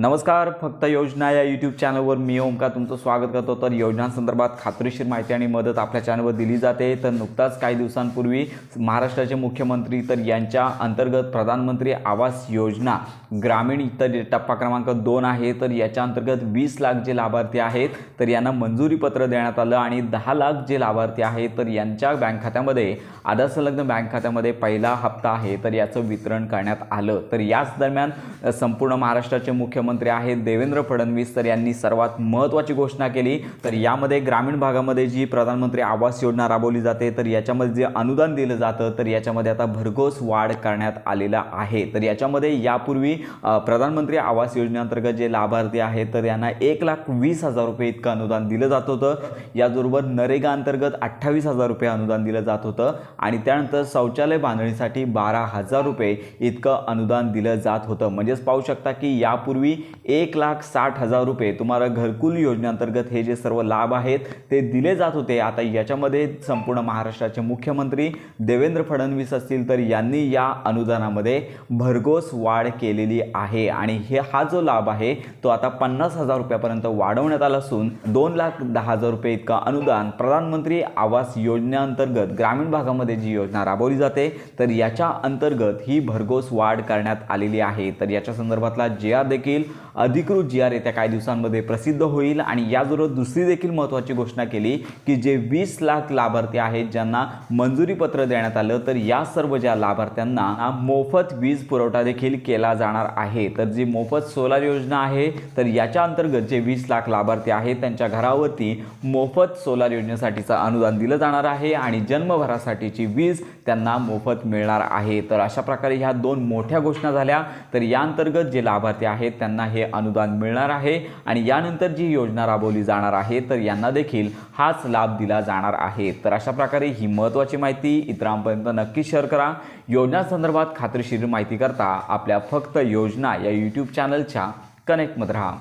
नमस्कार फक्त योजना या यूट्यूब चॅनलवर मी ओमका तुमचं स्वागत करतो. तर योजनांसंदर्भात खात्रीशीर माहिती आणि मदत आपल्या चॅनलवर दिली जाते. तर नुकताच काही दिवसांपूर्वी महाराष्ट्राचे मुख्यमंत्री तर यांच्या अंतर्गत प्रधानमंत्री आवास योजना ग्रामीण तर टप्पा क्रमांक दोन आहे. तर याच्या अंतर्गत वीस लाख जे लाभार्थी आहेत तर यांना मंजुरीपत्र देण्यात आलं आणि दहा लाख जे लाभार्थी आहेत तर यांच्या बँक खात्यामध्ये आधार संलग्न बँक खात्यामध्ये पहिला हप्ता आहे. तर याचं वितरण करण्यात आलं. तर याच दरम्यान संपूर्ण महाराष्ट्राचे मुख्यमंत्री आहेत देवेंद्र फडणवीस तर यांनी सर्वात महत्त्वाची घोषणा केली. तर यामध्ये ग्रामीण भागामध्ये जी प्रधानमंत्री आवास योजना राबवली जाते तर याच्यामध्ये जे अनुदान दिलं जातं तर याच्यामध्ये आता भरघोस वाढ करण्यात आलेला आहे. तर याच्यामध्ये यापूर्वी प्रधानमंत्री आवास योजनेअंतर्गत जे लाभार्थी आहेत तर यांना एक लाख वीस हजार रुपये इतकं अनुदान दिलं जात होतं. याचबरोबर नरेगा अंतर्गत अठ्ठावीस हजार रुपये अनुदान दिलं जात होतं. आणि त्यानंतर शौचालय बांधणीसाठी बारा हजार रुपये इतकं अनुदान दिलं जात होतं. म्हणजेच पाहू शकता की यापूर्वी एक लाख साठ हजार रुपये तुम्हाला घरकुल योजनेअंतर्गत हे जे सर्व लाभ आहेत ते दिले जात होते. आता याच्यामध्ये संपूर्ण महाराष्ट्राचे मुख्यमंत्री देवेंद्र फडणवीस असतील तर यांनी या अनुदानामध्ये भरघोस वाढ केलेली आहे. आणि हे हा जो लाभ आहे तो आता पन्नास हजार रुपयापर्यंत वाढवण्यात आला असून दोन लाख दहा हजार रुपये इतका अनुदान प्रधानमंत्री आवास योजनेअंतर्गत ग्रामीण भागामध्ये जी योजना राबवली जाते तर याच्या अंतर्गत ही भरघोस वाढ करण्यात आलेली आहे. तर याच्या संदर्भातला जे आर देखील अधिकृत जी आर येत्या काही दिवसांमध्ये प्रसिद्ध होईल. आणि याबरोबर दुसरी देखील महत्त्वाची घोषणा केली की जे वीस लाख लाभार्थी आहेत ज्यांना मंजुरी पत्र देण्यात आलं तर या सर्व ज्या लाभार्थ्यांना मोफत वीज पुरवठा देखील केला जाणार आहे. तर जी मोफत सोलार योजना आहे तर याच्या अंतर्गत जे वीस लाख लाभार्थी आहेत त्यांच्या घरावरती मोफत सोलार योजनेसाठीचं अनुदान दिलं जाणार आहे आणि जन्मभरासाठीची वीज त्यांना मोफत मिळणार आहे. तर अशा प्रकारे ह्या दोन मोठ्या घोषणा झाल्या. तर या अंतर्गत जे लाभार्थी आहेत त्यांना हे अनुदान मिळणार आहे आणि यानंतर जी योजना राबवली जाणार आहे तर यांना देखील हाच लाभ दिला जाणार आहे. तर अशा प्रकारे ही महत्त्वाची माहिती इतरांपर्यंत नक्की शेअर करा. योजनांसंदर्भात खात्रीशीर माहिती करता आपल्या फक्त योजना या यूट्यूब चॅनलच्या कनेक्टमध्ये राहा.